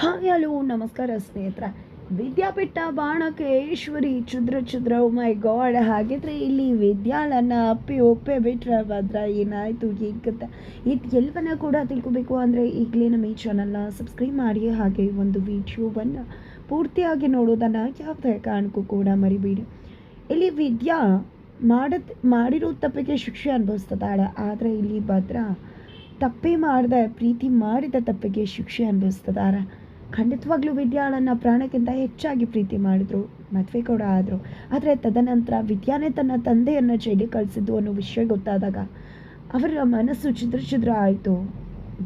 Hi, hello, ನಮಸ್ಕಾರ ಸ್ನೇಹಿತರೆ. ವಿದ್ಯಾಪೀಠ ಬಾಣಕೇಶ್ವರಿ ಚುದ್ರ ಚುದ್ರ ಮೈ god ಹಾಗಿದ್ರೆ ಇಲ್ಲಿ ವಿದ್ಯಾಲನ್ನ ಅಪ್ಪಿ ಒಪ್ಪೆ ಬಿಟ್ರೆ ಭದ್ರ ಏನಾಯಿತು ಏಕತ್ತ ಇದು ಎಲ್ಲವನ್ನ ಕೂಡ ತಿಳ್ಕೊಬೇಕು ಅಂದರೆ ಈಗಲೇ ನಮ್ಮ ಈ ಚಾನಲ್ನ ಸಬ್ಸ್ಕ್ರೈಬ್ ಮಾಡಿ, ಹಾಗೆ ಒಂದು ವಿಡಿಯೋವನ್ನು ಪೂರ್ತಿಯಾಗಿ ನೋಡೋದನ್ನು ಯಾವುದೇ ಕಾರಣಕ್ಕೂ ಕೂಡ ಮರಿಬೇಡಿ. ಇಲ್ಲಿ ವಿದ್ಯಾ ಮಾಡ ಮಾಡಿರೋ ತಪ್ಪಿಗೆ ಶಿಕ್ಷೆ ಅನುಭವಿಸ್ತಿದ್ದಾಳೆ ಆದರೆ ಇಲ್ಲಿ ಭದ್ರ ತಪ್ಪೇ ಮಾಡಿದ, ಪ್ರೀತಿ ಮಾಡಿದ ತಪ್ಪಿಗೆ ಶಿಕ್ಷೆ ಅನುಭವಿಸ್ತಿದ್ದಾರೆ ಖಂಡಿತವಾಗ್ಲೂ ವಿದ್ಯಾಳನ್ನು ಪ್ರಾಣಕ್ಕಿಂತ ಹೆಚ್ಚಾಗಿ ಪ್ರೀತಿ ಮಾಡಿದ್ರು, ಮದುವೆ ಕೂಡ ಆದರು. ಆದರೆ ತದನಂತರ ವಿದ್ಯಾನೇ ತನ್ನ ತಂದೆಯನ್ನು ಜೈಲಿಗೆ ಕಳಿಸಿದ್ದು ಅನ್ನೋ ವಿಷಯ ಗೊತ್ತಾದಾಗ ಅವರ ಮನಸ್ಸು ಚಿದ್ರ ಚಿದ್ರ ಆಯಿತು.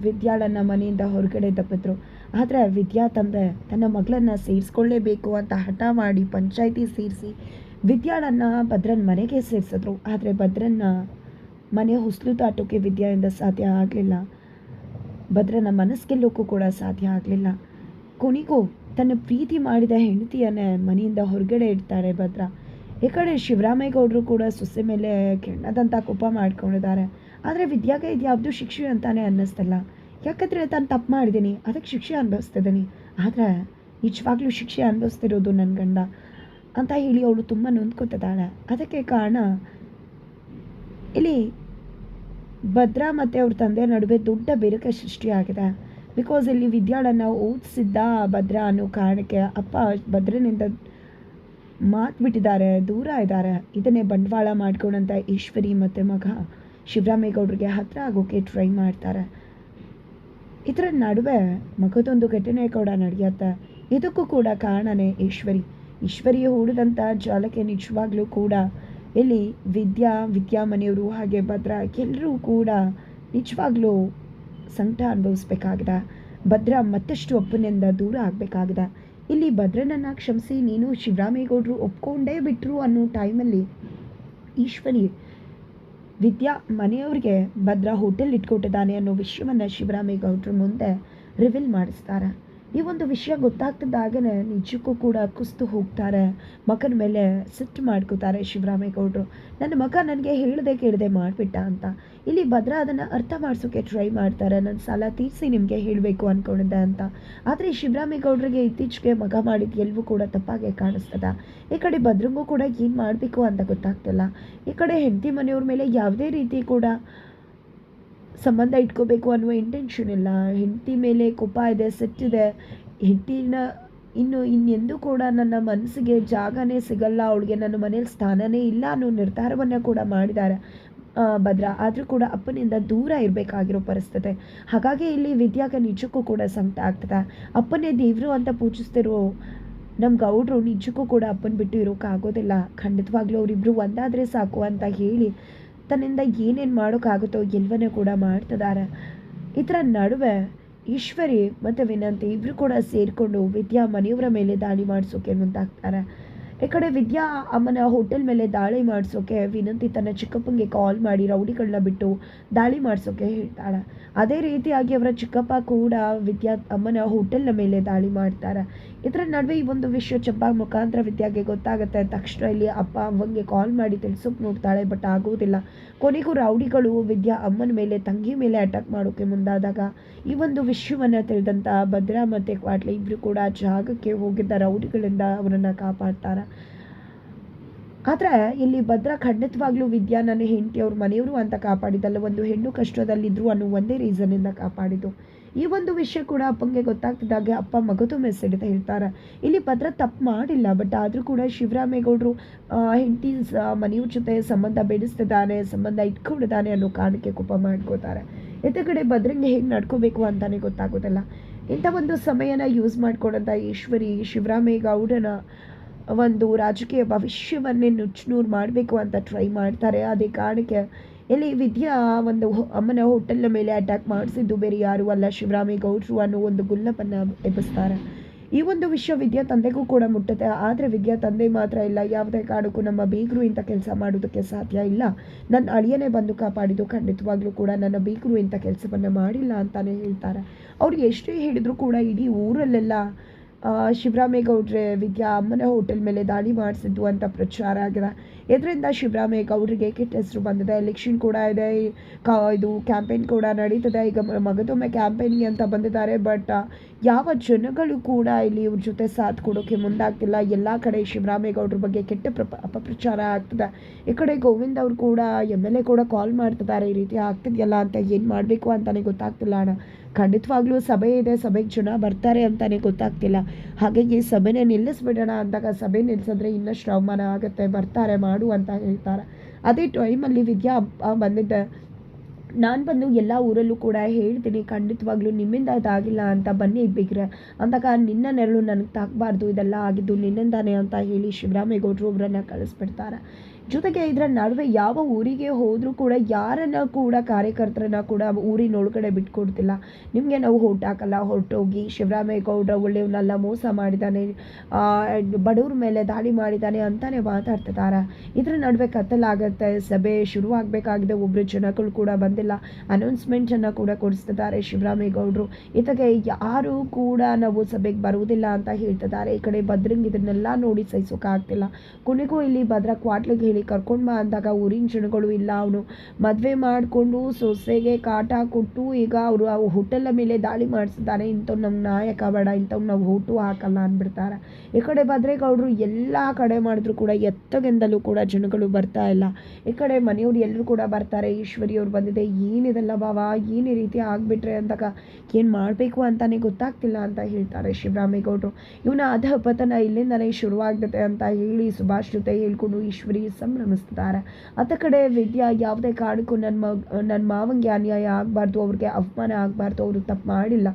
ವಿದ್ಯಾಳನ್ನ ಮನೆಯಿಂದ ಹೊರಗಡೆ ತಪ್ಪಿದ್ರು ಆದರೆ ವಿದ್ಯಾ ತಂದೆ ತನ್ನ ಮಗಳನ್ನು ಸೇರಿಸ್ಕೊಳ್ಳೇಬೇಕು ಅಂತ ಹಠ ಮಾಡಿ ಪಂಚಾಯಿತಿ ಸೇರಿಸಿ ವಿದ್ಯಾಳನ್ನು ಭದ್ರನ್ ಮನೆಗೆ ಸೇರಿಸಿದ್ರು. ಆದರೆ ಭದ್ರನ್ನ ಮನೆ ಹೊಸಲು ತಾಟೋಕೆ ವಿದ್ಯೆಯಿಂದ ಸಾಧ್ಯ ಆಗಲಿಲ್ಲ. ಭದ್ರನ ಮನಸ್ಸು ಗೆಲ್ಲೋಕ್ಕೂ ಕೂಡ ಸಾಧ್ಯ ಆಗಲಿಲ್ಲ. ಕೊನೆಗೂ ತನ್ನ ಪ್ರೀತಿ ಮಾಡಿದ ಹೆಂಡತಿಯನ್ನೇ ಮನೆಯಿಂದ ಹೊರಗಡೆ ಇಡ್ತಾರೆ ಭದ್ರ. ಈ ಕಡೆ ಶಿವರಾಮೇಗೌಡರು ಕೂಡ ಸೊಸೆ ಮೇಲೆ ಕೆಣ್ಣದಂಥ ಕೋಪ ಮಾಡ್ಕೊಂಡಿದ್ದಾರೆ. ಆದರೆ ವಿದ್ಯಾಗೆ ಇದು ಯಾವುದು ಶಿಕ್ಷೆ ಅಂತಾನೆ ಅನ್ನಿಸ್ತಲ್ಲ. ಯಾಕಂದರೆ ತಾನು ತಪ್ಪು ಮಾಡಿದ್ದೀನಿ ಅದಕ್ಕೆ ಶಿಕ್ಷೆ ಅನುಭವಿಸ್ತಿದ್ದೀನಿ ಆದರೆ ನಿಜವಾಗ್ಲೂ ಶಿಕ್ಷೆ ಅನುಭವಿಸ್ತಿರೋದು ನನ್ನ ಗಂಡ ಅಂತ ಹೇಳಿ ಅವಳು ತುಂಬ ನೊಂದ್ಕೊತಿದ್ದಾಳೆ. ಅದಕ್ಕೆ ಕಾರಣ ಇಲ್ಲಿ ಭದ್ರಾ ಮತ್ತು ಅವ್ರ ತಂದೆ ನಡುವೆ ದೊಡ್ಡ ಬಿರುಕ ಸೃಷ್ಟಿಯಾಗಿದೆ. ಬಿಕಾಸ್ ಇಲ್ಲಿ ವಿದ್ಯಾಳನ್ನು ಓದಿಸಿದ್ದ ಭದ್ರ ಅನ್ನೋ ಕಾರಣಕ್ಕೆ ಅಪ್ಪ ಭದ್ರನಿಂದ ಮಾತು ಬಿಟ್ಟಿದ್ದಾರೆ, ದೂರ ಇದ್ದಾರೆ. ಇದನ್ನೇ ಬಂಡವಾಳ ಮಾಡ್ಕೊಂಡಂತ ಈಶ್ವರಿ ಮತ್ತು ಮಗ ಶಿವರಾಮೇಗೌಡರಿಗೆ ಹತ್ರ ಆಗೋಕೆ ಟ್ರೈ ಮಾಡ್ತಾರೆ. ಇದರ ನಡುವೆ ಮಗದೊಂದು ಘಟನೆ ಕೂಡ ನಡೆಯುತ್ತೆ. ಇದಕ್ಕೂ ಕೂಡ ಕಾರಣನೇ ಈಶ್ವರಿ. ಈಶ್ವರಿ ಹೂಡಿದಂಥ ಜಾಲಕ್ಕೆ ನಿಜವಾಗ್ಲೂ ಕೂಡ ಇಲ್ಲಿ ವಿದ್ಯಾ ವಿದ್ಯಾಮನೆಯವರು ಹಾಗೆ ಭದ್ರ ಎಲ್ಲರೂ ಕೂಡ ನಿಜವಾಗ್ಲೂ ಸಂಕಟ ಅನುಭವಿಸ್ಬೇಕಾಗಿದೆ. ಭದ್ರ ಮತ್ತಷ್ಟು ಒಪ್ಪನಿಂದ ದೂರ ಆಗಬೇಕಾಗಿದೆ. ಇಲ್ಲಿ ಭದ್ರನನ್ನು ಕ್ಷಮಿಸಿ, ನೀನು ಶಿವರಾಮೇಗೌಡರು ಒಪ್ಕೊಂಡೇ ಬಿಟ್ಟರು ಅನ್ನೋ ಟೈಮಲ್ಲಿ ಈಶ್ವರಿ ವಿದ್ಯಾ ಮನೆಯವ್ರಿಗೆ ಭದ್ರ ಹೋಟೆಲ್ ಇಟ್ಕೊಟ್ಟಿದ್ದಾನೆ ಅನ್ನೋ ವಿಷಯವನ್ನು ಶಿವರಾಮೇಗೌಡರ ಮುಂದೆ ರಿವೀಲ್ ಮಾಡಿಸ್ತಾರೆ. ಈ ಒಂದು ವಿಷಯ ಗೊತ್ತಾಗ್ತಿದ್ದಾಗಲೇ ನಿಜಕ್ಕೂ ಕೂಡ ಕುಸ್ತು ಹೋಗ್ತಾರೆ, ಮಗನ ಮೇಲೆ ಸಿಟ್ಟು ಮಾಡ್ಕೋತಾರೆ ಶಿವರಾಮೇಗೌಡರು. ನನ್ನ ಮಗ ನನಗೆ ಹೇಳದೆ ಕೇಳದೆ ಮಾಡಿಬಿಟ್ಟ ಅಂತ. ಇಲ್ಲಿ ಭದ್ರ ಅದನ್ನು ಅರ್ಥ ಮಾಡಿಸೋಕೆ ಟ್ರೈ ಮಾಡ್ತಾರೆ ನನ್ನ ಸಾಲ ತೀರಿಸಿ ನಿಮಗೆ ಹೇಳಬೇಕು ಅಂದ್ಕೊಂಡಿದ್ದೆ ಅಂತ. ಆದರೆ ಶಿವರಾಮೇಗೌಡರಿಗೆ ಇತ್ತೀಚೆಗೆ ಮಗ ಮಾಡಿದ ಎಲ್ಲವೂ ಕೂಡ ತಪ್ಪಾಗೆ ಕಾಣಿಸ್ತದ. ಈ ಕಡೆ ಭದ್ರಂಗೂ ಕೂಡ ಏನು ಮಾಡಬೇಕು ಅಂತ ಗೊತ್ತಾಗ್ತಿಲ್ಲ. ಈ ಕಡೆ ಹೆಂಡತಿ ಮನೆಯವ್ರ ಮೇಲೆ ಯಾವುದೇ ರೀತಿ ಕೂಡ ಸಂಬಂಧ ಇಟ್ಕೋಬೇಕು ಅನ್ನುವ ಇಂಟೆನ್ಷನ್ ಇಲ್ಲ. ಹೆಂಡತಿ ಮೇಲೆ ಕೋಪ ಇದೆ ಸಿಟ್ಟಿದೆ ಹೆಂಡತಿನ ಇನ್ನು ಇನ್ನೆಂದೂ ಕೂಡ ನನ್ನ ಮನಸ್ಸಿಗೆ ಜಾಗನೇ ಸಿಗಲ್ಲ. ಅವಳಿಗೆ ನನ್ನ ಮನೇಲಿ ಸ್ಥಾನನೇ ಇಲ್ಲ ಅನ್ನೋ ನಿರ್ಧಾರವನ್ನು ಕೂಡ ಮಾಡಿದ್ದಾರೆ. ಭದ್ರ. ಆದರೂ ಕೂಡ ಅಪ್ಪನಿಂದ ದೂರ ಇರಬೇಕಾಗಿರೋ ಪರಿಸ್ಥಿತಿ. ಹಾಗಾಗಿ ಇಲ್ಲಿ ವಿದ್ಯಾಗ ನಿಜಕ್ಕೂ ಕೂಡ ಸಂಕಟ ಆಗ್ತದೆ. ಅಪ್ಪನೇ ದೇವರು ಅಂತ ಪೂಜಿಸ್ತಿರೋ ನಮ್ಮ ಗೌಡ್ರು ನಿಜಕ್ಕೂ ಕೂಡ ಅಪ್ಪನ ಬಿಟ್ಟು ಇರೋಕ್ಕಾಗೋದಿಲ್ಲ. ಖಂಡಿತವಾಗ್ಲೂ ಅವರಿಬ್ಬರು ಒಂದಾದರೆ ಸಾಕು ಅಂತ ಹೇಳಿ ತನ್ನಿಂದ ಏನೇನು ಮಾಡೋಕ್ಕಾಗುತ್ತೋ ಎಲ್ಲವನ್ನೂ ಕೂಡ ಮಾಡ್ತಿದ್ದಾರೆ. ಇದರ ನಡುವೆ ಈಶ್ವರಿ ಮತ್ತು ವಿನಂತಿ ಇಬ್ಬರು ಕೂಡ ಸೇರಿಕೊಂಡು ವಿದ್ಯಾ ಮನೆಯವರ ಮೇಲೆ ದಾಳಿ ಮಾಡಿಸೋಕೆ ಮುಂದಾಗ್ತಾರೆ. ಈ ಕಡೆ ವಿದ್ಯಾ ಅಮ್ಮನ ಹೋಟೆಲ್ ಮೇಲೆ ದಾಳಿ ಮಾಡಿಸೋಕೆ ವಿನಂತಿ, ತನ್ನ ಚಿಕ್ಕಪ್ಪಂಗೆ ಕಾಲ್ ಮಾಡಿ ರೌಡಿಗಳನ್ನ ಬಿಟ್ಟು ದಾಳಿ ಮಾಡಿಸೋಕೆ ಹೇಳ್ತಾಳೆ. ಅದೇ ರೀತಿಯಾಗಿ ಅವರ ಚಿಕ್ಕಪ್ಪ ಕೂಡ ವಿದ್ಯಾ ಅಮ್ಮನ ಹೋಟೆಲ್ನ ಮೇಲೆ ದಾಳಿ ಮಾಡ್ತಾರೆ. ಇದರ ನಡುವೆ ಈ ಒಂದು ವಿಷಯ ಚಬ್ಬ ಮುಖಾಂತರ ವಿದ್ಯಾಗೆ ಗೊತ್ತಾಗುತ್ತೆ. ತಕ್ಷಣ ಇಲ್ಲಿ ಅಪ್ಪ ಅವಂಗೆ ಕಾಲ್ ಮಾಡಿ ತಿಳಿಸೋಕೆ ನೋಡ್ತಾಳೆ, ಬಟ್ ಆಗೋದಿಲ್ಲ. ಕೊನೆಗೂ ರೌಡಿಗಳು ವಿದ್ಯಾ ಅಮ್ಮನ ಮೇಲೆ ತಂಗಿ ಮೇಲೆ ಅಟ್ಯಾಕ್ ಮಾಡೋಕೆ ಮುಂದಾದಾಗ ಈ ಒಂದು ವಿಷಯವನ್ನು ತಿಳಿದಂಥ ಭದ್ರಾ ಮತ್ತು ಕ್ವಾಟ್ಲೆ ಇಬ್ಬರು ಕೂಡ ಜಾಗಕ್ಕೆ ಹೋಗಿದ್ದ ರೌಡಿಗಳಿಂದ ಅವರನ್ನು ಕಾಪಾಡ್ತಾರೆ. ಆದರೆ ಇಲ್ಲಿ ಭದ್ರ ಖಂಡಿತವಾಗ್ಲೂ ವಿದ್ಯಾ ನನ್ನ ಹೆಂಡತಿ ಅವ್ರ ಮನೆಯವರು ಅಂತ ಕಾಪಾಡಿದ್ದಲ್ಲ, ಒಂದು ಹೆಣ್ಣು ಕಷ್ಟದಲ್ಲಿದ್ದರು ಅನ್ನೋ ಒಂದೇ ರೀಸನಿಂದ ಕಾಪಾಡಿದ್ದು. ಈ ಒಂದು ವಿಷಯ ಕೂಡ ಅಪ್ಪಂಗೆ ಗೊತ್ತಾಗ್ತಿದ್ದಾಗ ಅಪ್ಪ ಮಗದು ಮೆಸೇಜ್ ಅಂತ ಹೇಳ್ತಾರೆ. ಇಲ್ಲಿ ಭದ್ರ ತಪ್ಪು ಮಾಡಿಲ್ಲ ಬಟ್ ಆದರೂ ಕೂಡ ಶಿವರಾಮೇಗೌಡರು ಹೆಂಡತಿ ಮನೆಯವ್ರ ಜೊತೆ ಸಂಬಂಧ ಬೆಳೆಸ್ತಿದ್ದಾನೆ, ಸಂಬಂಧ ಇಟ್ಕೊಂಡಿದ್ದಾನೆ ಅನ್ನೋ ಕಾರಣಕ್ಕೆ ಕೋಪ ಮಾಡ್ಕೋತಾರೆ ಎದ್ದ ಕಡೆ ಭದ್ರಂಗೆ ಹೇಗೆ ನಡ್ಕೋಬೇಕು ಅಂತಲೇ ಗೊತ್ತಾಗೋದಲ್ಲ. ಇಂಥ ಒಂದು ಸಮಯನ ಯೂಸ್ ಮಾಡ್ಕೊಂಡಂಥ ಈಶ್ವರಿ, ಶಿವರಾಮೇಗೌಡನ ಒಂದು ರಾಜಕೀಯ ಭವಿಷ್ಯವನ್ನೇ ನುಚ್ಚುನೂರು ಮಾಡಬೇಕು ಅಂತ ಟ್ರೈ ಮಾಡ್ತಾರೆ. ಅದೇ ಕಾರಣಕ್ಕೆ ಇಲ್ಲಿ ವಿದ್ಯಾ ಒಂದು ಅಮ್ಮನ ಹೋಟೆಲ್ನ ಮೇಲೆ ಅಟ್ಯಾಕ್ ಮಾಡಿಸಿದ್ದು ಬೇರೆ ಯಾರು ಅಲ್ಲ ಶಿವರಾಮೇಗೌಡರು ಅನ್ನೋ ಒಂದು ಗುಲ್ಲಪ್ಪನ್ನು ಎಬ್ಬಿಸ್ತಾರೆ. ಈ ಒಂದು ವಿಷಯ ವಿದ್ಯಾ ತಂದೆಗೂ ಕೂಡ ಮುಟ್ಟುತ್ತೆ. ಆದರೆ ವಿದ್ಯಾ ತಂದೆ ಮಾತ್ರ ಇಲ್ಲ. ಯಾವುದೇ ಕಾರಣಕ್ಕೂ ನಮ್ಮ ಬೀಗರು ಇಂಥ ಕೆಲಸ ಮಾಡೋದಕ್ಕೆ ಸಾಧ್ಯ ಇಲ್ಲ. ನನ್ನ ಅಳಿಯನೇ ಬಂದು ಕಾಪಾಡಿದ್ದು ಖಂಡಿತವಾಗ್ಲೂ ಕೂಡ ನನ್ನ ಬೀಗರು ಇಂಥ ಕೆಲಸವನ್ನು ಮಾಡಿಲ್ಲ ಅಂತಲೇ ಹೇಳ್ತಾರೆ. ಅವ್ರು ಎಷ್ಟೇ ಹೇಳಿದ್ರು ಕೂಡ ಇಡೀ ಊರಲ್ಲೆಲ್ಲ ಶಿವರಾಮೇಗೌಡ್ರೆ ವಿದ್ಯಾ ಅಮ್ಮನ ಹೋಟೆಲ್ ಮೇಲೆ ದಾಳಿ ಮಾಡಿಸಿದ್ದು ಅಂತ ಪ್ರಚಾರ ಆಗಿದೆ. ಇದರಿಂದ ಶಿವರಾಮೇಗೌಡರಿಗೆ ಕೆಟ್ಟ ಹೆಸರು ಬಂದಿದೆ. ಎಲೆಕ್ಷನ್ ಕೂಡ ಇದೆ. ಕ, ಇದು ಕ್ಯಾಂಪೇನ್ ಕೂಡ ನಡೀತದೆ. ಈಗ ಮಗದೊಮ್ಮೆ ಕ್ಯಾಂಪೇನ್ಗೆ ಅಂತ ಬಂದಿದ್ದಾರೆ. ಬಟ್ ಯಾವ ಜನಗಳು ಕೂಡ ಇಲ್ಲಿ ಇವ್ರ ಜೊತೆ ಸಾಥ್ ಕೊಡೋಕೆ ಮುಂದಾಗ್ತಿಲ್ಲ. ಎಲ್ಲ ಕಡೆ ಶಿವರಾಮೇಗೌಡ್ರ ಬಗ್ಗೆ ಕೆಟ್ಟ ಪ್ರಪ, ಅಪಪ್ರಚಾರ ಆಗ್ತದೆ. ಈ ಕಡೆ ಗೋವಿಂದ್ ಅವರು ಕೂಡ ಎಂ ಎಲ್ ಎ ಕೂಡ ಕಾಲ್ ಮಾಡ್ತಿದ್ದಾರೆ. ಈ ರೀತಿ ಆಗ್ತಿದೆಯಲ್ಲ ಅಂತ ಏನು ಮಾಡಬೇಕು ಅಂತಲೇ ಗೊತ್ತಾಗ್ತಿಲ್ಲ ಅಣ್ಣ. ಖಂಡಿತವಾಗ್ಲೂ ಸಭೆ ಇದೆ, ಸಭೆಗೆ ಜನ ಬರ್ತಾರೆ ಅಂತಲೇ ಗೊತ್ತಾಗ್ತಿಲ್ಲ. ಹಾಗಾಗಿ ಸಭೆನೇ ನಿಲ್ಲಿಸ್ಬಿಡೋಣ ಅಂದಾಗ ಸಭೆ ನಿಲ್ಲಿಸಿದ್ರೆ ಇನ್ನಷ್ಟು ಅವಮಾನ ಆಗುತ್ತೆ, ಬರ್ತಾರೆ, ಮಾಡು ಅಂತ ಹೇಳ್ತಾರೆ. ಅದೇ ಟೈಮಲ್ಲಿ ವಿದ್ಯಾ ಬಂದಿದ್ದ ಬಂದಿದ್ದೆ, ನಾನು ಬಂದು ಎಲ್ಲ ಊರಲ್ಲೂ ಕೂಡ ಹೇಳ್ತೀನಿ, ಖಂಡಿತವಾಗ್ಲೂ ನಿಮ್ಮಿಂದ ಇದಾಗಿಲ್ಲ ಅಂತ ಬನ್ನಿ ಬಿಗ್ರೆ. ಅಂದಾಗ ನಿನ್ನ ನೆರಳು ನನಗೆ ತಾಕಬಾರ್ದು, ಇದೆಲ್ಲ ಆಗಿದ್ದು ನಿನ್ನಿಂದಾನೆ ಅಂತ ಹೇಳಿ ಶಿವರಾಮೇಗೌಡರು ಒಬ್ಬರನ್ನ ಕಳಿಸ್ಬಿಡ್ತಾರೆ. ಜೊತೆಗೆ ಇದರ ನಡುವೆ ಯಾವ ಊರಿಗೆ ಹೋದರೂ ಕೂಡ ಯಾರನ್ನ ಕೂಡ ಕಾರ್ಯಕರ್ತರನ್ನ ಕೂಡ ಊರಿನ ಒಳಗಡೆ ಬಿಟ್ಕೊಡ್ತಿಲ್ಲ. ನಿಮಗೆ ನಾವು ಹೊಟ್ಟು ಹಾಕಲ್ಲ. ಹೊರಟೋಗಿ ಶಿವರಾಮೇಗೌಡರ ಒಳ್ಳೆಯವನ್ನೆಲ್ಲ ಮೋಸ ಮಾಡಿದ್ದಾನೆ ಬಡವ್ರ ಮೇಲೆ ದಾಳಿ ಮಾಡಿದ್ದಾನೆ ಅಂತಾನೆ ಮಾತಾಡ್ತಿದ್ದಾರೆ ಇದರ. ನಡುವೆ ಕತ್ತಲಾಗುತ್ತೆ ಸಭೆ ಶುರುವಾಗಬೇಕಾಗಿದೆ ಒಬ್ಬರು ಜನಗಳು ಕೂಡ ಬಂದಿಲ್ಲ. ಅನೌನ್ಸ್ಮೆಂಟನ್ನು ಕೂಡ ಕೊಡಿಸ್ತಿದ್ದಾರೆ ಶಿವರಾಮೇಗೌಡರು. ಇತಗೆ ಯಾರು ಕೂಡ ನಾವು ಸಭೆಗೆ ಬರುವುದಿಲ್ಲ ಅಂತ ಹೇಳ್ತಿದ್ದಾರೆ ಈ ಕಡೆ ಭದ್ರಂಗ್ ಇದನ್ನೆಲ್ಲ ನೋಡಿ ಸಹಿಸೋಕ್ಕಾಗ್ತಿಲ್ಲ ಕೊನೆಗೂ ಇಲ್ಲಿ ಭದ್ರ ಕ್ವಾಟ್ಲಿಗೆ ಹೇಳಿ ಕರ್ಕೊಂಡು ಬಾ ಅಂದಾಗ ಊರಿನ ಜನಗಳು ಇಲ್ಲ ಅವನು. ಮದುವೆ ಮಾಡಿಕೊಂಡು ಸೊಸೆಗೆ ಕಾಟ ಕೊಟ್ಟು ಈಗ ಅವರು ಆ ಹೋಟೆಲ್ ಮೇಲೆ ದಾಳಿ ಮಾಡಿಸಿದ್ದಾರೆ. ಇಂಥವ್ ನಮ್ಗೆ ನಾಯಕ ಬೇಡ ಇಂಥವ್ ನಾವು ಓಟು ಹಾಕಲ್ಲ ಅಂದ್ಬಿಡ್ತಾರೆ. ಈ ಕಡೆ ಭದ್ರೇಗೌಡರು ಎಲ್ಲ ಕಡೆ ಮಾಡಿದ್ರು ಕೂಡ ಎತ್ತಗೆಂದಲೂ ಕೂಡ ಜನಗಳು ಬರ್ತಾ ಇಲ್ಲ. ಈ ಕಡೆ ಮನೆಯವ್ರು ಎಲ್ಲರೂ ಕೂಡ ಬರ್ತಾರೆ. ಈಶ್ವರಿ ಅವ್ರು ಬಂದಿದೆ. ಏನಿದೆಲ್ಲ ಬಾವ? ಏನು ರೀತಿ ಆಗಿಬಿಟ್ರೆ ಅಂದಾಗ ಏನು ಮಾಡಬೇಕು ಅಂತಾನೆ ಗೊತ್ತಾಗ್ತಿಲ್ಲ ಅಂತ ಹೇಳ್ತಾರೆ ಶಿವರಾಮೇಗೌಡರು ಇವನ ಅಧಪತನ ಇಲ್ಲಿಂದಲೇ ಶುರುವಾಗ್ತದೆ ಅಂತ ಹೇಳಿ ಸುಭಾಷ್ ಜೊತೆ ಹೇಳ್ಕೊಂಡು ಈಶ್ವರಿ ಸಂಭ್ರಮಿಸ್ತಿದ್ದಾರೆ. ಅತ ಕಡೆ ವಿದ್ಯಾ ಯಾವುದೇ ಕಾರಣಕ್ಕೂ ನನ್ನ ಮಗ ನನ್ನ ಮಾವಂಗೆ ಅನ್ಯಾಯ ಆಗಬಾರ್ದು, ಅವ್ರಿಗೆ ಅವಮಾನ ಆಗಬಾರ್ದು, ಅವರು ತಪ್ಪು ಮಾಡಿಲ್ಲ.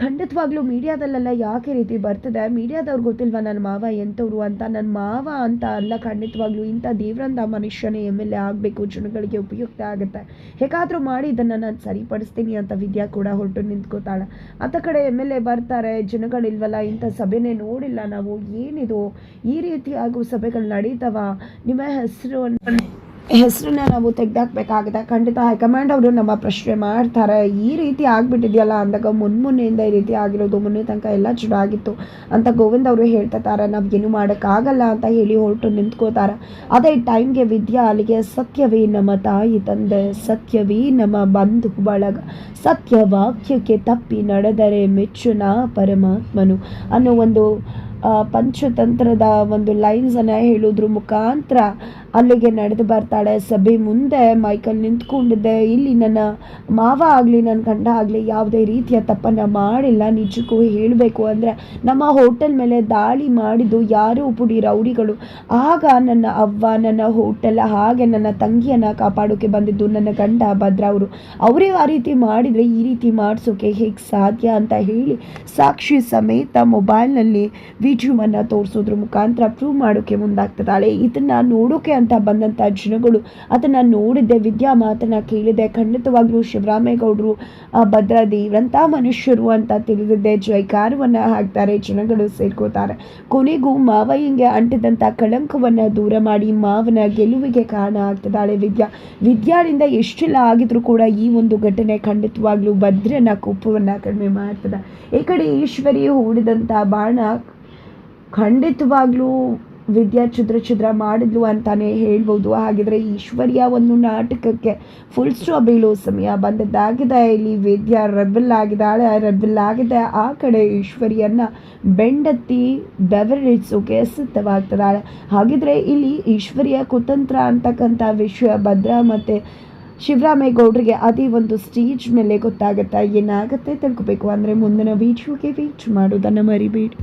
ಖಂಡಿತವಾಗ್ಲೂ ಮೀಡಿಯಾದಲ್ಲೆಲ್ಲ ಯಾಕೆ ರೀತಿ ಬರ್ತದೆ? ಮೀಡಿಯಾದವ್ರು ಗೊತ್ತಿಲ್ವಾ ನನ್ನ ಮಾವ ಎಂಥವ್ರು ಅಂತ? ನನ್ನ ಮಾವ ಅಂತ ಅಲ್ಲ ಖಂಡಿತವಾಗ್ಲೂ ಇಂಥ ದೇವ್ರಂಥ ಮನುಷ್ಯನೇ ಎಂ ಎಲ್ ಎ ಆಗಬೇಕು, ಜನಗಳಿಗೆ ಉಪಯುಕ್ತ ಆಗುತ್ತೆ. ಹೇಗಾದರೂ ಮಾಡಿ ಇದನ್ನು ನಾನು ಸರಿಪಡಿಸ್ತೀನಿ ಅಂತ ವಿದ್ಯಾ ಕೂಡ ಹೊರಟು ನಿಂತ್ಕೋತಾಳೆ. ಅತ್ತ ಕಡೆ ಎಂ ಎಲ್ ಎ ಬರ್ತಾರೆ, ಜನಗಳಿಲ್ವಲ್ಲ, ಇಂಥ ಸಭೆನೇ ನೋಡಿಲ್ಲ ನಾವು. ಏನಿದು? ಈ ರೀತಿಯಾಗುವ ಸಭೆಗಳು ನಡೀತವ? ನಿಮ್ಮ ಹೆಸರು ಹೆಸರನ್ನ ನಾವು ತೆಗೆದಾಕ್ಬೇಕಾಗುತ್ತೆ. ಖಂಡಿತ ಹೈಕಮಾಂಡ್ ಅವರು ನಮ್ಮ ಪ್ರಶ್ನೆ ಮಾಡ್ತಾರೆ. ಈ ರೀತಿ ಆಗಿಬಿಟ್ಟಿದೆಯಲ್ಲ ಅಂದಾಗ ಮುನ್ಮುನೆಯಿಂದ ಈ ರೀತಿ ಆಗಿರೋದು, ಮೊನ್ನೆ ತನಕ ಎಲ್ಲ ಚೆನ್ನಾಗಿತ್ತು ಅಂತ ಗೋವಿಂದ್ ಅವರು ಹೇಳ್ತಿದ್ದಾರೆ ನಾವೇನು ಮಾಡೋಕ್ಕಾಗಲ್ಲ ಅಂತ ಹೇಳಿ ಹೊರಟು ನಿಂತ್ಕೋತಾರೆ. ಅದೇ ಟೈಮ್ಗೆ ವಿದ್ಯಾ ಅಲ್ಲಿಗೆ ಸತ್ಯವೇ ನಮ್ಮ ತಾಯಿ ತಂದೆ, ಸತ್ಯವೇ ನಮ್ಮ ಬಂಧು ಬಳಗ, ಸತ್ಯ ವಾಕ್ಯಕ್ಕೆ ತಪ್ಪಿ ನಡೆದರೆ ಮೆಚ್ಚುನ ಪರಮಾತ್ಮನು ಅನ್ನೋ ಒಂದು ಪಂಚತಂತ್ರದ ಒಂದು ಲೈನ್ಸನ್ನು ಹೇಳೋದ್ರ ಮುಖಾಂತರ ಅಲ್ಲಿಗೆ ನಡೆದು ಬರ್ತಾಳೆ. ಸಭೆ ಮುಂದೆ ಮೈಕಲ್ ನಿಂತ್ಕೊಂಡಿದ್ದೆ. ಇಲ್ಲಿ ನನ್ನ ಮಾವ ಆಗಲಿ, ನನ್ನ ಗಂಡ ಆಗಲಿ ಯಾವುದೇ ರೀತಿಯ ತಪ್ಪನ್ನು ಮಾಡಿಲ್ಲ. ನಿಜಕ್ಕೂ ಹೇಳಬೇಕು ಅಂದರೆ ನಮ್ಮ ಹೋಟೆಲ್ ಮೇಲೆ ದಾಳಿ ಮಾಡಿದ್ದು ಯಾರೋ? ಪುಡಿ ರೌಡಿಗಳು. ಆಗ ನನ್ನ ಅವ್ವ, ನನ್ನ ಹೋಟೆಲ್, ಹಾಗೆ ನನ್ನ ತಂಗಿಯನ್ನು ಕಾಪಾಡೋಕೆ ಬಂದಿದ್ದು ನನ್ನ ಗಂಡ ಭದ್ರ ಅವರು. ಅವರೇ ಆ ರೀತಿ ಮಾಡಿದರೆ ಈ ರೀತಿ ಮಾಡಿಸೋಕೆ ಹೇಗೆ ಸಾಧ್ಯ ಅಂತ ಹೇಳಿ ಸಾಕ್ಷಿ ಸಮೇತ ಮೊಬೈಲ್ನಲ್ಲಿ ವಿಡಿಯೋವನ್ನು ತೋರಿಸೋದ್ರ ಮುಖಾಂತರ ಪ್ರೂವ್ ಮಾಡೋಕೆ ಮುಂದಾಗ್ತದಾಳೆ ಇದನ್ನು ನೋಡೋಕೆ ಅಂತ ಬಂದಂಥ ಜನಗಳು ಅದನ್ನು ನೋಡಿದ್ದೆ, ವಿದ್ಯಾ ಮಾತನ್ನ ಕೇಳಿದೆ ಖಂಡಿತವಾಗ್ಲೂ ಶಿವರಾಮೇಗೌಡರು, ಆ ಭದ್ರ ದೇವ್ರಂಥ ಮನುಷ್ಯರು ಅಂತ ತಿಳಿದಿದ್ದೆ. ಜೈಕಾರವನ್ನು ಹಾಕ್ತಾರೆ, ಜನಗಳು ಸೇರ್ಕೋತಾರೆ. ಕೊನೆಗೂ ಮಾವಯ್ಯಂಗೆ ಅಂಟಿದಂಥ ಕಳಂಕವನ್ನು ದೂರ ಮಾಡಿ ಮಾವನ ಗೆಲುವಿಗೆ ಕಾರಣ ಆಗ್ತಿದ್ದಾಳೆ ವಿದ್ಯಾ. ವಿದ್ಯಾದಿಂದ ಎಷ್ಟೆಲ್ಲ ಆಗಿದ್ರು ಕೂಡ ಈ ಒಂದು ಘಟನೆ ಖಂಡಿತವಾಗ್ಲೂ ಭದ್ರನ ಕೋಪವನ್ನು ಕಡಿಮೆ ಮಾಡ್ತದೆ. ಈ ಕಡೆ ಈಶ್ವರಿ ಹೂಡಿದಂಥ ಬಾಣ ಖಂಡಿತವಾಗ್ಲೂ ವಿದ್ಯಾ ಛಿದ್ರ ಛಿದ್ರ ಮಾಡಿದ್ಲು ಅಂತಾನೆ ಹೇಳ್ಬೋದು. ಹಾಗಿದ್ರೆ ಈಶ್ವರ್ಯ ಒಂದು ನಾಟಕಕ್ಕೆ ಫುಲ್ ಸ್ಟಾಪ್ ಬೀಳೋ ಸಮಯ ಬಂದದ್ದಾಗಿದೆ. ಇಲ್ಲಿ ವಿದ್ಯಾ ರೆಬಲ್ ಆಗಿದ್ದಾಳೆ. ರೆಬಲ್ ಆಗಿದೆ. ಆ ಕಡೆ ಈಶ್ವರಿಯನ್ನ ಬೆಂಡತ್ತಿ ಬೆವರಿಸೋಕೆ ಸಿದ್ಧವಾಗ್ತದಾಳೆ ಹಾಗಿದ್ರೆ ಇಲ್ಲಿ ಈಶ್ವರ್ಯ ಕುತಂತ್ರ ಅಂತಕ್ಕಂಥ ವಿಷಯ ಭದ್ರ ಮತ್ತು ಶಿವರಾಮೇಗೌಡರಿಗೆ ಅದೇ ಒಂದು ಸ್ಟೇಜ್ ಮೇಲೆ ಗೊತ್ತಾಗುತ್ತೆ ಏನಾಗುತ್ತೆ ತಿಳ್ಕೊಬೇಕು. ಅಂದರೆ ಮುಂದಿನ ವೀಡಿಯೋಗೆ ವೀಚ್ ಮಾಡೋದನ್ನು ಮರಿಬೇಡಿ.